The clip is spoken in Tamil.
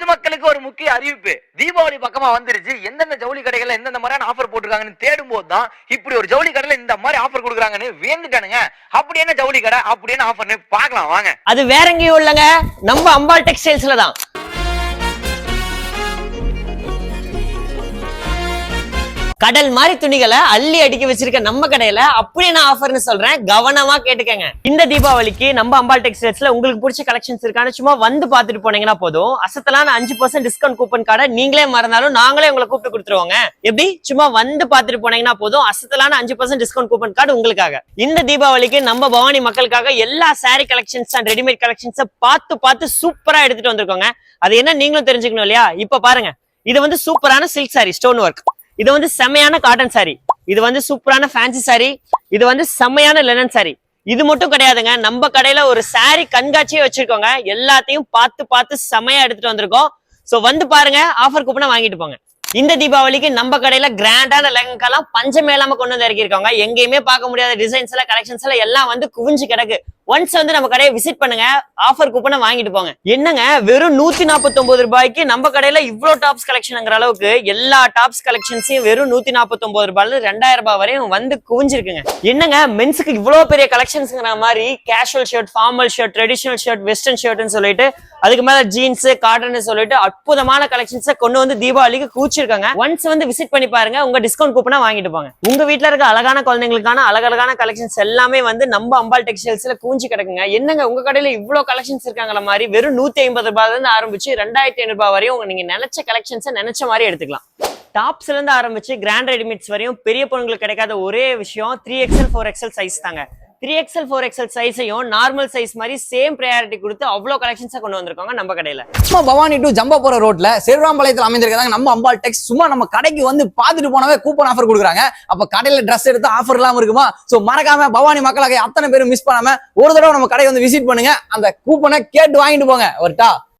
பொதுமக்களுக்கு ஒரு முக்கிய அறிவிப்பு. தீபாவளி பக்கமா வந்துருச்சு. எந்தெந்த ஜவுளி கடைகள்ல எந்தெந்த மாதிரியான ஆஃபர் போட்டிருக்காங்கன்னு தேடும் போது தான் இப்படி ஒரு ஜவுளி கடையில இந்த மாதிரி ஆஃபர் கொடுக்குறாங்கன்னு வேந்துட்டானுங்க அப்படி என்ன ஜவுளி கடை? அப்படி என்ன ஆஃபர்னு பார்க்கலாம். வாங்க. அது வேற எங்கேயும் இல்லைங்க. நம்ம அம்பாள் டெக்ஸ்டைல்ஸ்ல தான். கடல் மாதிரி துணிகளை அள்ளி அடிக்க வச்சிருக்க நம்ம கடையில அப்படியே நான் ஆஃபர்னு சொல்றேன். கவனமா கேட்டுக்கங்க. இந்த தீபாவளிக்கு நம்ம அம்பாள் டெக்ஸ்டைல்ஸ்ல உங்களுக்கு பிடிச்ச கலெக்ஷன்ஸ் இருக்கான்னு சும்மா வந்து பாத்துட்டு போனீங்கன்னா போதும். அசத்தலான அஞ்சு பர்சன்ட் டிஸ்கவுண்ட் கூப்பன் கார்டை நீங்களே மறந்தாலும் நாங்களே உங்களை கூப்பிட்டு கொடுத்துருவோங்க. எப்படி? சும்மா வந்து பாத்துட்டு போனீங்கன்னா போதும். அசத்தலான அஞ்சு பர்சன்ட் டிஸ்கவுண்ட் கூப்பன் கார்டு உங்களுக்காக. இந்த தீபாவளிக்கு நம்ம பவானி மக்களுக்காக எல்லா சாரி கலெக்ஷன்ஸ் அண்ட் ரெடிமேட் கலெக்ஷன்ஸை பார்த்து பார்த்து சூப்பரா எடுத்துட்டு வந்திருக்கோங்க. அது என்ன நீங்களும் தெரிஞ்சுக்கணும் இல்லையா? இப்ப பாருங்க. இது வந்து சூப்பரான சில்க் சாரி ஸ்டோன் ஒர்க் இது வந்து செமையான காட்டன் சாரி இது வந்து சூப்பரான ஃபேன்சி சாரி இது வந்து செம்மையான லெனன் சாரி இது மட்டும் கிடையாதுங்க. நம்ம கடையில ஒரு சாரி கண்காட்சியே வச்சிருக்கோங்க. எல்லாத்தையும் பார்த்து பார்த்து செமையா எடுத்துட்டு வந்திருக்கோம். சோ வந்து பாருங்க. ஆஃபர் கூப்பனை வாங்கிட்டு போங்க. இந்த தீபாவளிக்கு நம்ம கடையில கிராண்டான லெங்கெல்லாம் பஞ்சமே இல்லாம கொண்டு வந்து இறக்கிருக்காங்க எங்கேயுமே பார்க்க முடியாத டிசைன்ஸ் எல்லாம் கலெக்ஷன்ஸ் எல்லாம் எல்லாம் வந்து குவிஞ்சு கிடக்கு. ஒன்ஸ் வந்து நம்ம கடையை விசிட் பண்ணுங்க. ஆஃபர் கூப்பனை வாங்கிட்டு போங்க. என்னங்க? வெறும் நூத்தி நாற்பத்தி ரூபாய்க்கு நம்ம கடையில இவ்வளவு டாப்ஸ் கலெக்ஷன்ங்கிற அளவுக்கு எல்லா டாப்ஸ் கலெக்ஷன்ஸையும் வெறும் நூத்தி நாற்பத்தி ரூபாயில ரெண்டாயிரம் ரூபாய் வரையும் வந்து குவிஞ்சிருக்குங்க. என்னங்க? மென்ஸுக்கு இவ்வளவு பெரிய கலெக்ஷன்ஸ்ங்கிற மாதிரி casual shirt formal shirt traditional shirt western ஷர்ட்னு சொல்லிட்டு அதுக்கு மேல ஜீன்ஸ் காட்டன் சொல்லிட்டு அற்புதமான கலெக்ஷன்ஸை கொண்டு வந்து தீபாவளிக்கு கூச்சிருக்காங்க ஒன்ஸ் வந்து விசிட் பண்ணி பாருங்க. உங்க டிஸ்கவுண்ட் கூப்பனா வாங்கிட்டு போங்க. உங்க வீட்டுல இருக்க அழகான குழந்தைங்களுக்கான அழகழகான கலெக்ஷன்ஸ் எல்லாமே வந்து நம்ம அம்பாள் டெக்ஸ்டைல்ஸ்ல கூஞ்சி கிடக்குங்க. என்னங்க உங்க கடையில இவ்வளவு கலெக்ஷன்ஸ் இருக்காங்களா மாதிரி வெறும் நூத்தி ஐம்பது ரூபாயில இருந்து ஆரம்பிச்சு ரெண்டாயிரத்தி ஐநூறு ரூபாய் வரையும் நீங்க நினைச்ச கலெக்ஷன்ஸை நினைச்ச மாதிரி எடுத்துக்கலாம். டாப்ஸ்ல இருந்து ஆரம்பிச்சு கிராண்ட் ரெடிமேட்ஸ் வரையும் பெரிய பொண்ணுங்களுக்கு கிடைக்காத ஒரே விஷயம் three XL four XL size தாங்க. த்ரீ எக்ஸல் ஃபோர் எக்ஸல் சைஸையும் நார்மல் சைஸ் மாதிரி சேம் ப்ரையாரிட்டி கொடுத்து அவ்வளோ கலெக்ஷன்ஸை கொண்டு வந்திருக்காங்க நம்ம கடையில. சும்மா பவானி டு ஜம்பா ரோட்ல செல்வராம்பாளையத்தில் அமைந்திருக்காங்க நம்ம அம்பாள் டெக்ஸ் சும்மா நம்ம கடைக்கு வந்து பார்த்துட்டு போனவே கூப்பன் ஆஃபர் கொடுக்குறாங்க. அப்ப கடையில ட்ரெஸ் எடுத்து ஆஃபர் இல்லாம இருக்குமா? சோ மறக்காம பவானி மக்களாக அத்தனை பேரும் மிஸ் பண்ணாம ஒரு தடவை நம்ம கடையை வந்து விசிட் பண்ணுங்க. அந்த கூப்பனை கேட்டு வாங்கிட்டு போங்க. ஒருட்டா